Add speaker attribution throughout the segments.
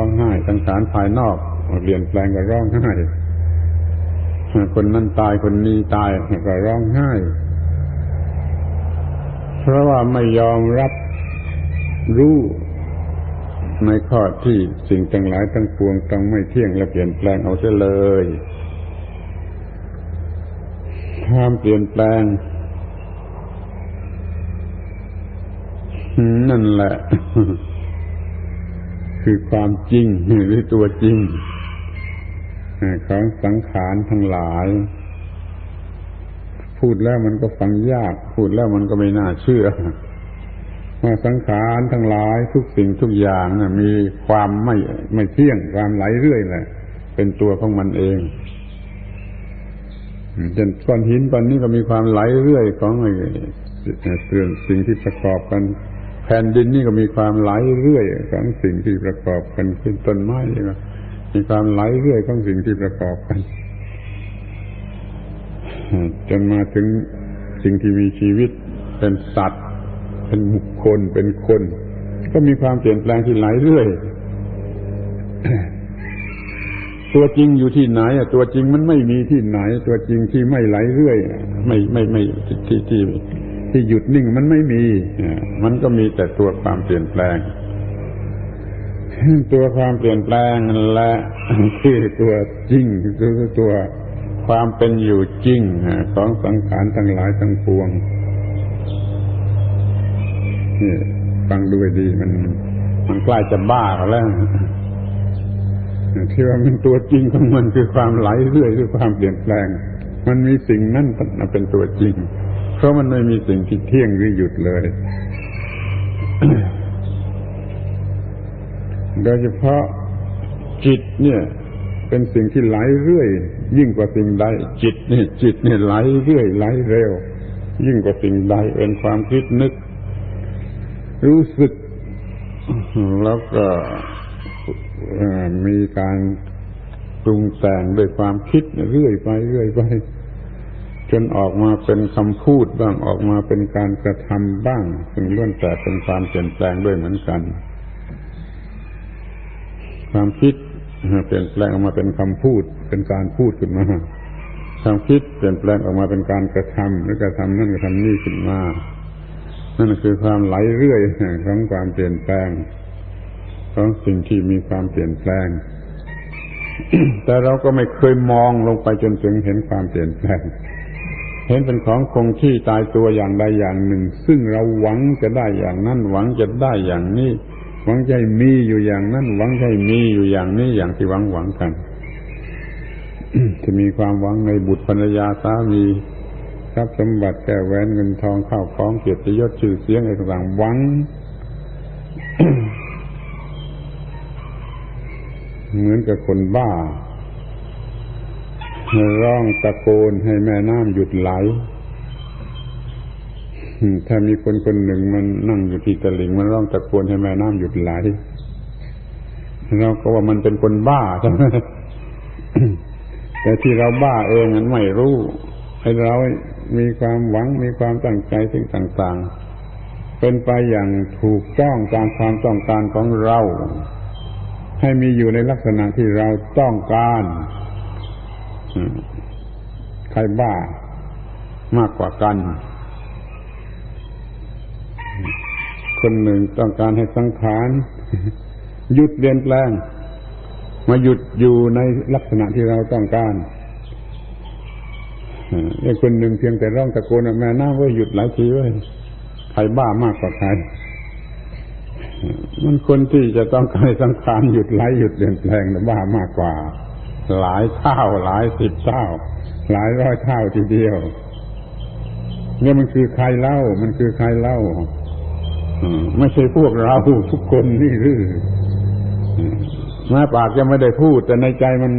Speaker 1: ร้องไห้สังขารภายนอกเปลี่ยนแปลงก็ร้องไห้ คนนั้นตายคนนี้ตายก็ร้องไห้ เพราะว่าไม่ยอมรับรู้ในข้อที่สิ่งทั้งหลายทั้งปวงต้องไม่เที่ยงและเปลี่ยนแปลงเอาเสียเลยความเปลี่ยนแปลง นั่นแหละ คือความจริงหรือตัวจริงของสังขารทั้งหลาย พูดแล้วมันก็ฟังยาก พูดแล้วมันก็ไม่น่าเชื่อว่าสังขารทั้งหลายทุกสิ่งทุกอย่างนะมีความไม่ไม่เที่ยงความไหลเรื่อยแหละเป็นตัวของมันเองเช่นก้อนหินก้อนนี้ก็มีความไหลเรื่อยของไอ้เรื่องสิ่งที่ประกอบกัน ผ่นดินนี่ก็มีความไหลเรื่อยของสิ่งที่ประกอบกันขึ้นต้นไม้ก็มีความไหลเรื่อยของสิ่งที่ประกอบกันจนมาถึงสิ่งที่มีชีวิต เป็นสัตว์ เป็นบุคคลเป็นคน ก็มีความเปลี่ยนแปลงที่ไหลเรื่อยตัวจริงอยู่ที่ไหนตัวจริงมันไม่มีที่ไหน ตัวจริงที่ไม่ไหลเรื่อยไม่ไม่ไม่ที่ที่ ที่หยุดนิ่งมันไม่มี มันก็มีแต่ตัวความเปลี่ยนแปลง ตัวความเปลี่ยนแปลงนั่นแหละคือตัวจริงคือตัวความเป็นอยู่จริงของสังขารทั้งหลายทั้งปวงนี่ฟังดูดีมันมันใกล้จะบ้าแล้วที่ว่ามันตัวจริงของมันคือความไหลเรื่อยคือความเปลี่ยนแปลง มันมีสิ่งนั้นเป็นตัวจริง เพราะมันไม่มีสิ่งที่เที่ยงหรือหยุดเลย โดยเฉพาะจิตเนี่ย เป็นสิ่งที่ไหลเรื่อย ยิ่งกว่าสิ่งใดจิตเนี่ยจิตเนี่ยไหลเรื่อยไหลเร็ว ยิ่งกว่าสิ่งใดเป็นความคิดนึก รู้สึก แล้วก็มีการปรุงแต่งด้วยความคิดเรื่อยไปเรื่อยไป จนออกมาเป็นคำพูดบ้างออกมาเป็นการกระทำบ้าง ซึ่งล้วนแต่เป็นความเปลี่ยนแปลงด้วยเหมือนกัน ความคิดเปลี่ยนแปลงออกมาเป็นคำพูด เป็นการพูดขึ้นมาความคิดเปลี่ยนแปลงออกมาเป็นการกระทำหรือกระทำนั่นกระทำนี่ขึ้นมา นั่นคือความไหลเรื่อยของความเปลี่ยนแปลงของสิ่งที่มีความเปลี่ยนแปลง แต่เราก็ไม่เคยมองลงไปจนถึงเห็นความเปลี่ยนแปลง เห็นเป็นของคงที่ตายตัวอย่างใดอย่างหนึ่ง ซึ่งเราหวังจะได้อย่างนั้น หวังจะได้อย่างนี้หวังใจมีอยู่อย่างนั้น หวังใจมีอยู่อย่างนี้อย่างที่หวังหวังกันจะมีความหวังในบุตรภรรยาสามีทรัพย์สมบัติแก้แหวนเงินทองข้าวของเกียรติยศชื่อเสียงอะไรต่างๆหวังเหมือนกับคนบ้า ร้องตะโกนให้แม่น้ำหยุดไหล ถ้ามีคนคนหนึ่งมันนั่งอยู่ที่ตลิ่งมันร้องตะโกนให้แม่น้ำหยุดไหลเราก็ว่ามันเป็นคนบ้าใช่ไหมแต่ที่เราบ้าเองนั้นไม่รู้ให้เรา มีความหวัง มีความตั้งใจสิ่งต่าง ๆ เป็นไปอย่างถูกต้องตามความต้องการของเรา ให้มีอยู่ในลักษณะที่เราต้องการ ใครบ้ามากกว่ากัน คนหนึ่งต้องการให้สังขารหยุดเปลี่ยนแปลง มาหยุดอยู่ในลักษณะที่เราต้องการอีกคนหนึ่งเพียงแต่ร้องตะโกนแม่น้าว่าหยุดหลายทีว่าใครบ้ามากกว่าใครมันคนที่จะต้องการสังขารหยุดไหลหยุดเปลี่ยนแปลงบ้ามากกว่า หลายเท่าหลายสิบเท่า หลายร้อยเท่าทีเดียวเนี่ยมันคือใครเล่า มันคือใครเล่าไม่ใช่พวกเราทุกคนนี่หรือแม้ปากจะไม่ได้พูด แต่ในใจมัน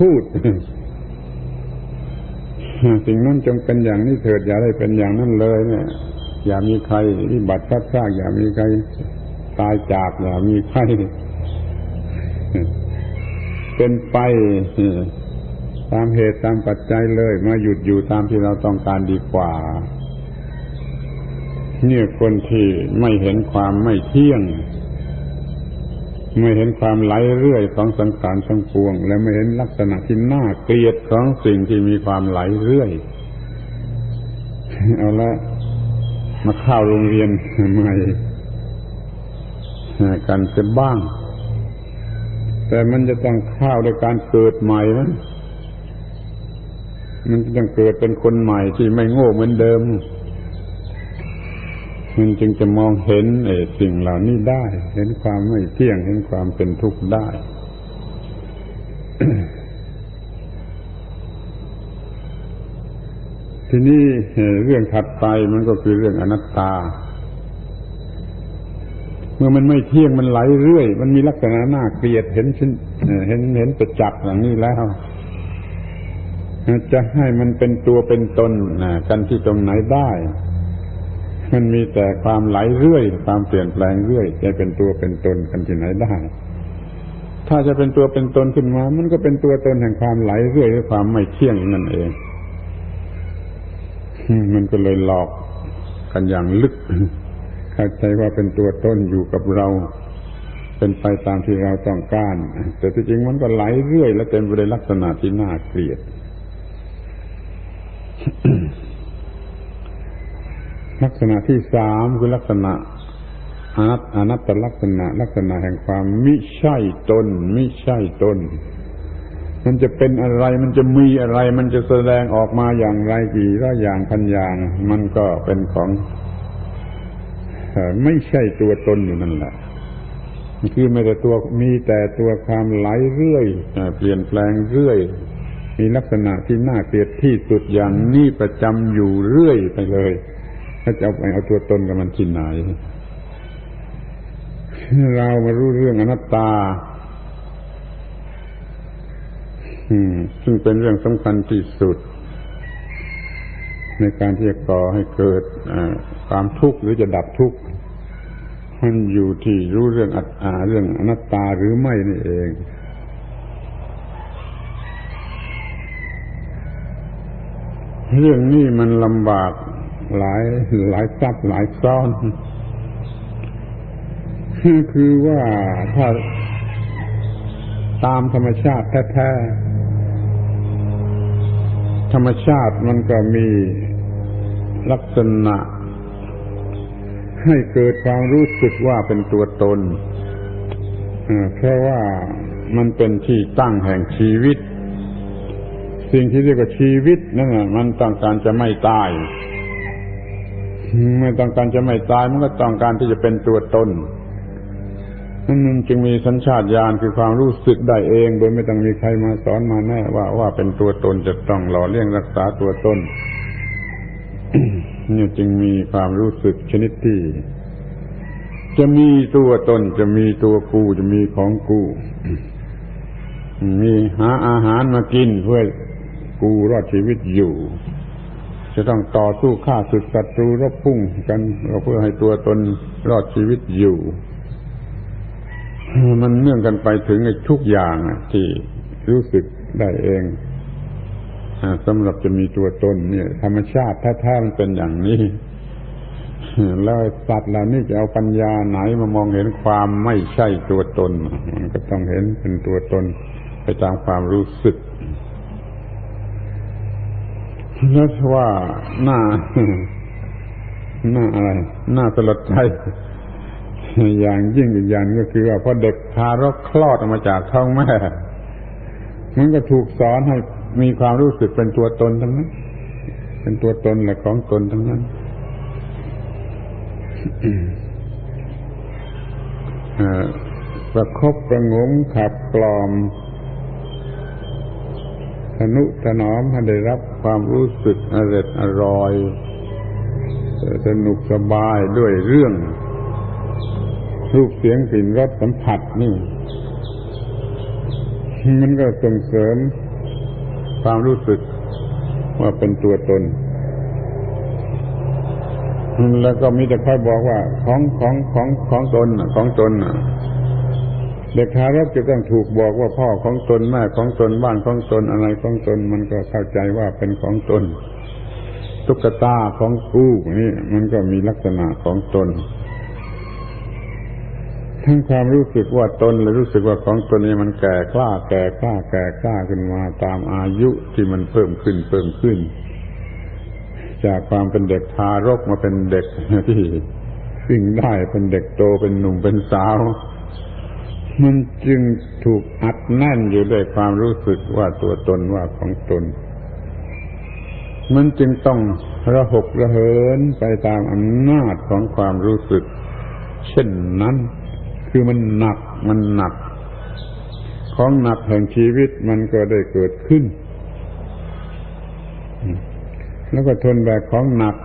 Speaker 1: พูดสิ่งนั้นจงเป็นอย่างนี้เถิดอย่าได้เป็นอย่างนั้นเลยเนี่ย อย่ามีใครที่บัตรพัดพลาดอย่ามีใครตายจากอย่ามีใคร เป็นไปตามเหตุตามปัจจัยเลย มาหยุดอยู่ตามที่เราต้องการดีกว่าเนี่ยคนที่ไม่เห็นความไม่เที่ยง ไม่เห็นความไหลเรื่อยของสังขารทั้งปวง และไม่เห็นลักษณะที่น่าเกลียดของสิ่งที่มีความไหลเรื่อยเอาละมาเข้าโรงเรียนใหม่กันจะบ้าง แต่มันจะต้องเข้าโดยการเกิดใหม่มันมันจะต้องเกิดเป็นคนใหม่ที่ไม่โง่เหมือนเดิม มันจึงจะมองเห็นไอ้สิ่งเหล่านี้ได้ เห็นความไม่เที่ยงเห็นความเป็นทุกข์ได้ทีนี้เรื่องถัดไปมันก็คือเรื่องอนัตตา เมื่อมันไม่เที่ยงมันไหลเรื่อย มันมีลักษณะน่าเกลียดเห็นชิ้นเห็นเห็นประจักษ์อย่างนี้แล้วจะให้มันเป็นตัวเป็นตนกันที่ตรงไหนได้ มันมีแต่ความไหลเรื่อย ความเปลี่ยนแปลงเรื่อยจะเป็นตัวเป็นตนกันที่ไหนได้ ถ้าจะเป็นตัวเป็นตนขึ้นมา มันก็เป็นตัวตนแห่งความไหลเรื่อยหรือความไม่เที่ยงนั่นเองมันก็เลยหลอกกันอย่างลึก เข้าใจว่าเป็นตัวต้นอยู่กับเรา เป็นไปตามที่เราต้องการ แต่ที่จริงมันก็ไหลเรื่อย และเต็มไปด้วยลักษณะที่น่าเกลียด ลักษณะที่สามคือลักษณะอนัตอนัตตลักษณะ ลักษณะแห่งความมิใช่ตนมิใช่ตนมันจะเป็นอะไร มันจะมีอะไร มันจะแสดงออกมาอย่างไรกี่ร้อยอย่างพันอย่าง มันก็เป็นของ ไม่ใช่ตัวตนอยู่นั่นแหละคือไม่แต่ตัวมีแต่ตัวความไหลเรื่อยเปลี่ยนแปลงเรื่อย มีลักษณะที่น่าเกลียดที่สุดอย่างนี้ประจำอยู่เรื่อยไปเลยถ้าจะเอาไปเอาตัวตนกับมันที่ไหน เรามารู้เรื่องอนัตตาซึ่งเป็นเรื่องสำคัญที่สุด ในการที่จะก่อให้เกิด ความทุกข์หรือจะดับทุกข์มันอยู่ที่รู้เรื่องอัตตาเรื่องอนัตตาหรือไม่นี่เองเรื่องนี้มันลำบากหลายหลายซับหลายซ้อน คือว่าถ้าตามธรรมชาติแท้ๆธรรมชาติมันก็มีลักษณะ ให้เกิดความรู้สึกว่าเป็นตัวตนเพราะว่ามันเป็นที่ตั้งแห่งชีวิต สิ่งที่เรียกว่าชีวิตนั่นมันต้องการจะไม่ตายไม่ต้องการจะไม่ตายมันก็ต้องการที่จะเป็นตัวตนนั่นจึงมีสัญชาตญาณคือความรู้สึกได้เอง โดยไม่ต้องมีใครมาสอนมาแน่ว่าว่าเป็นตัวตนจะต้องหล่อเลี้ยงรักษาตัวตน นี่จึงมีความรู้สึกชนิดที่ จะมีตัวตนจะมีตัวกูจะมีของกูมีหาอาหารมากินเพื่อกูรอดชีวิตอยู่ จะต้องต่อสู้ฆ่าศึกศัตรูรบพุ่งกันเพื่อให้ตัวตนรอดชีวิตอยู่ มันเนื่องกันไปถึงในทุกอย่างที่รู้สึกได้เอง สำหรับจะมีตัวตนเนี่ย ธรรมชาติแท้ๆมันเป็นอย่างนี้ แล้วสัตว์เหล่านี้จะเอาปัญญาไหนมามองเห็นความไม่ใช่ตัวตนมันก็ต้องเห็นเป็นตัวตนไปตามความรู้สึกแล้วว่าหน้าหน้าอะไรหน้าสลดใจอย่างยิ่งอีกอย่างก็คือว่าพอเด็กทารกคลอดออกมาจากท้องแม่ มันก็ถูกสอนให้ มีความรู้สึกเป็นตัวตนทั้งนั้น เป็นตัวตนและของตนทั้งนั้นประคบประงมขับกลอมทนุถนอมให้ได้รับความรู้สึกอร่อยอร่อย สนุกสบายด้วยเรื่อง รูปเสียงกลิ่นรสสัมผัสนี่ มันก็ส่งเสริม ความรู้สึกว่าเป็นตัวตน แล้วก็มีแต่ค่อยบอกว่าของของของของตนของตนเด็กทารกจะต้องถูกบอกว่าพ่อของตนแม่ของตนบ้านของตนอะไรของตน มันก็เข้าใจว่าเป็นของตน ตุ๊กตาของกู้นี่มันก็มีลักษณะของตน ทั้งความรู้สึกว่าตนและรู้สึกว่าของตนนี้มันแก่กล้าแก่กล้าแก่กล้าขึ้นมาตามอายุที่มันเพิ่มขึ้นเพิ่มขึ้น จากความเป็นเด็กทารกมาเป็นเด็กที่วิ่งได้เป็นเด็กโตเป็นหนุ่มเป็นสาว มันจึงถูกอัดแน่นอยู่ด้วยความรู้สึกว่าตัวตนว่าของตน มันจึงต้องระหกระเหินไปตามอำนาจของความรู้สึก เช่นนั้น คือมันหนักมันหนัก ของหนักแห่งชีวิตมันก็ได้เกิดขึ้น แล้วก็ทนแบกของหนัก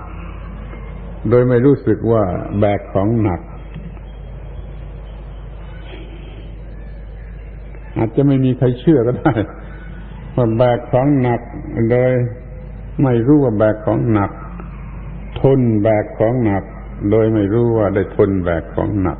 Speaker 1: โดยไม่รู้สึกว่าแบกของหนัก อาจจะไม่มีใครเชื่อก็ได้ว่าแบกของหนักโดยไม่รู้ว่าแบกของหนัก ทนแบกของหนัก โดยไม่รู้ว่าได้ทนแบกของหนัก